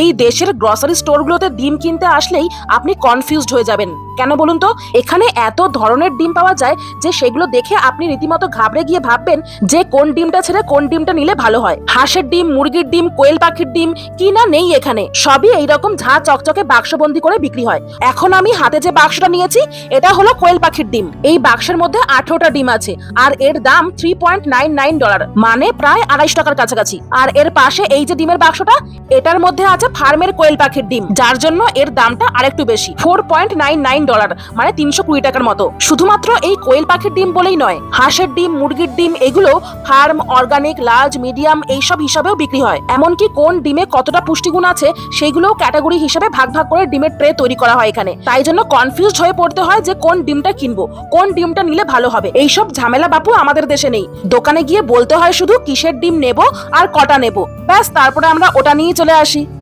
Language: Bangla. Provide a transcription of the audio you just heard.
এই দেশের গ্রসারি স্টোরগুলোতে ডিম কিনতে আসলেই আপনি কনফিউজড হয়ে যাবেন। কেন বলুন তো? এখানে এত ধরনের ডিম পাওয়া যায় যে সেগুলো দেখে আপনি রীতিমতো ঘাবড়ে গিয়ে ভাববেন যে কোন ডিমটা ছেড়ে কোন ডিমটা নিলে ভালো হয়। হাঁসের ডিম, মুরগির ডিম, কোয়েল পাখির ডিম, কি না নেই এখানে। সবই এইরকম ঝাঁ চকচকে বাক্সবন্দি করে বিক্রি হয়। এখন আমি হাতে যে বাক্সটা নিয়েছি, এটা হলো কোয়েল পাখির ডিম। এই বাক্সের মধ্যে আঠেরোটা ডিম আছে আর এর দাম three point nine nine dollar মানে প্রায় আড়াইশো টাকার কাছাকাছি। আর এর পাশে এই যে ডিমের বাক্সটা, এটার মধ্যে আছে ফার্মের কোয়েল পাখির ডিম, যার জন্য এর দামটা আরেকটু বেশি। Four point nine nine dollar মানে তিনশো কুড়ি টাকার মতো। শুধুমাত্র এই কোয়েল পাখির ডিম বলেই নয়, হাঁসের ডিম, মুরগির ডিম, এগুলো ফার্ম, অর্গানিক, লার্জ, মিডিয়াম, এইসব হিসাবেও বিক্রি হয়। এমনকি কোন ডিমে কতটা পুষ্টিগুণ আছে সেইগুলোও ক্যাটাগরি হিসেবে ভাগ ভাগ করে ডিমের ট্রে তৈরি করা হয় এখানে। তাই জন্য কনফিউজড হয়ে পড়তে হয় যে কোন ডিমটা কিনবো, কোন ডিমটা নিলে ভালো হবে। এইসব ঝামেলা বাপু আমাদের দেশে নেই। দোকানে গিয়ে বলতে হয় শুধু কিসের ডিম নেব আর কটা নেব। ব্যাস, তারপরে আমরা ওটা নিয়ে চলে আসি।